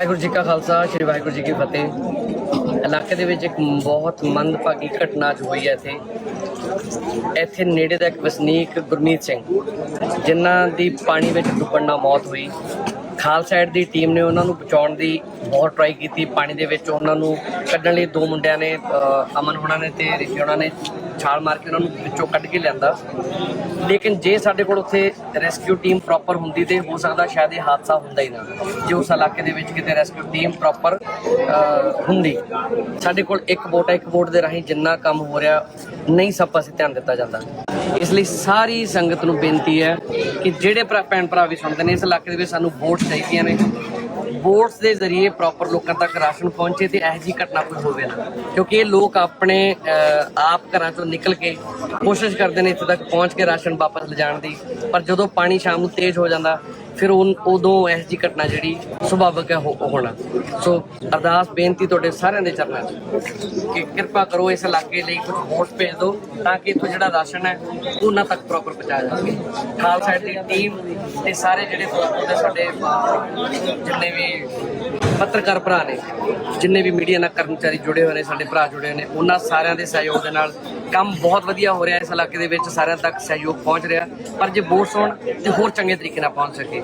ਵਾਹਿਗੁਰੂ ਜੀ ਕਾ ਖਾਲਸਾ, ਸ੍ਰੀ ਵਾਹਿਗੁਰੂ ਜੀ ਕੀ ਫਤਿਹ। ਇਲਾਕੇ ਦੇ ਵਿੱਚ ਇੱਕ ਬਹੁਤ ਮੰਦਭਾਗੀ ਘਟਨਾ ਜੋ ਹੋਈ ਹੈ ਇੱਥੇ। ਇੱਥੇ ਨੇੜੇ ਦਾ ਇੱਕ ਵਸਨੀਕ ਗੁਰਮੀਤ ਸਿੰਘ, ਜਿਨ੍ਹਾਂ ਦੀ ਪਾਣੀ ਵਿੱਚ ਡੁੱਬਣ ਨਾਲ ਮੌਤ ਹੋਈ। ਖਾਲਸਾ ਏਡ ਦੀ ਟੀਮ ਨੇ ਉਹਨਾਂ ਨੂੰ ਬਚਾਉਣ ਦੀ ਬਹੁਤ ਟਰਾਈ ਕੀਤੀ। ਪਾਣੀ ਦੇ ਵਿੱਚ ਉਹਨਾਂ ਨੂੰ ਕੱਢਣ ਲਈ ਦੋ ਮੁੰਡਿਆਂ ਨੇ ਅਮਨ ਹੋਣਾ ਨੇ ਤੇ ਰਿਸ਼ੀ ਹੋਣਾ ਨੇ ਛਾਲ ਮਾਰ ਕੇ ਉਹਨਾਂ ਨੂੰ ਵਿੱਚੋਂ ਕੱਢ ਕੇ ਲਿਆਂਦਾ। ਲੇਕਿਨ ਜੇ ਸਾਡੇ ਕੋਲ ਉੱਥੇ ਰੈਸਕਿਊ ਟੀਮ ਪ੍ਰੋਪਰ ਹੁੰਦੀ ਤੇ ਹੋ ਸਕਦਾ ਸ਼ਾਇਦ ਇਹ ਹਾਦਸਾ ਹੁੰਦਾ ਹੀ ਨਾ। ਜੇ ਉਸ ਇਲਾਕੇ ਦੇ ਵਿੱਚ ਕਿਤੇ ਰੈਸਕਿਊ ਟੀਮ ਪ੍ਰੋਪਰ ਹੁੰਦੀ। ਸਾਡੇ ਕੋਲ ਇੱਕ ਬੋਟ ਹੈ ਇੱਕ ਬੋਟ ਦੇ ਰਾਹੀਂ ਜਿੰਨਾ ਕੰਮ ਹੋ ਰਿਹਾ, ਨਹੀਂ ਸਭ ਪਾਸੇ ਧਿਆਨ ਦਿੱਤਾ ਜਾਂਦਾ। ਇਸ ਲਈ ਸਾਰੀ ਸੰਗਤ ਨੂੰ ਬੇਨਤੀ ਹੈ ਕਿ ਜਿਹੜੇ ਭਰਾ- ਭੈਣ ਭਰਾ ਵੀ ਸੁਣਦੇ ਨੇ ਇਸ ਇਲਾਕੇ ਦੇ ਵਿੱਚ ਸਾਨੂੰ ਵੋਟ ਚਾਹੀਦੀਆਂ ਨੇ। ਵੋਟਸ ਦੇ ਜ਼ਰੀਏ ਪ੍ਰੋਪਰ ਲੋਕਾਂ ਤੱਕ ਰਾਸ਼ਨ ਪਹੁੰਚੇ ਤੇ ਇਹੋ ਜਿਹੀ ਘਟਨਾ ਕੋਈ ਹੋਵੇ ਨਾ। ਕਿਉਂਕਿ ਇਹ ਲੋਕ ਆਪਣੇ ਆਪ ਘਰਾਂ ਤੋਂ ਨਿਕਲ ਕੇ ਕੋਸ਼ਿਸ਼ ਕਰਦੇ ਨੇ ਇੱਥੇ ਤੱਕ ਪਹੁੰਚ ਕੇ ਰਾਸ਼ਨ ਵਾਪਸ ਲਿਜਾਣ ਦੀ। ਪਰ ਜਦੋਂ ਪਾਣੀ ਸ਼ਾਮ ਨੂੰ ਤੇਜ਼ ਹੋ ਜਾਂਦਾ ਫਿਰ ਉਨ- ਉਦੋਂ ਇਹੋ ਜਿਹੀ ਘਟਨਾ ਜਿਹੜੀ ਸੁਭਾਵਿਕ ਹੈ ਹੋਣਾ। ਸੋ ਅਰਦਾਸ, ਬੇਨਤੀ ਤੁਹਾਡੇ ਸਾਰਿਆਂ ਦੇ ਚਰਨਾਂ 'ਚ ਕਿ ਕਿਰਪਾ ਕਰੋ ਇਸ ਇਲਾਕੇ ਲਈ ਕੁਝ ਵੋਟ ਭੇਜ ਦਿਓ ਤਾਂ ਕਿ ਇੱਥੋਂ ਜਿਹੜਾ ਰਾਸ਼ਨ ਹੈ ਉਹਨਾਂ ਤੱਕ ਪ੍ਰੋਪਰ ਪਹੁੰਚਾਇਆ ਜਾ ਸਕੇ ਖਾਲਸਾ ਏਡ ਦੀ ਟੀਮ ਤੇ ਸਾਰੇ ਜਿਹੜੇ ਸਾਡੇ ਜਿੰਨੇ ਵੀ ਪੱਤਰਕਾਰ ਭਰਾ ਨੇ, ਜਿੰਨੇ ਵੀ ਮੀਡੀਆ ਨਾਲ ਕਰਮਚਾਰੀ ਜੁੜੇ ਹੋਏ ਨੇ, ਸਾਡੇ ਭਰਾ ਜੁੜੇ ਹੋਏ ਨੇ, ਉਹਨਾਂ ਸਾਰਿਆਂ ਦੇ ਸਹਿਯੋਗ ਦੇ ਨਾਲ ਕੰਮ ਬਹੁਤ ਵਧੀਆ ਹੋ ਰਿਹਾ ਇਸ ਇਲਾਕੇ ਦੇ ਵਿੱਚ, ਸਾਰਿਆਂ ਤੱਕ ਸਹਿਯੋਗ ਪਹੁੰਚ ਰਿਹਾ। ਪਰ ਜੇ ਵੋਟਸ ਹੋਣ ਤੇ ਹੋਰ ਚੰਗੇ ਤਰੀਕੇ ਨਾਲ ਪਹੁੰਚ ਸਕੇ।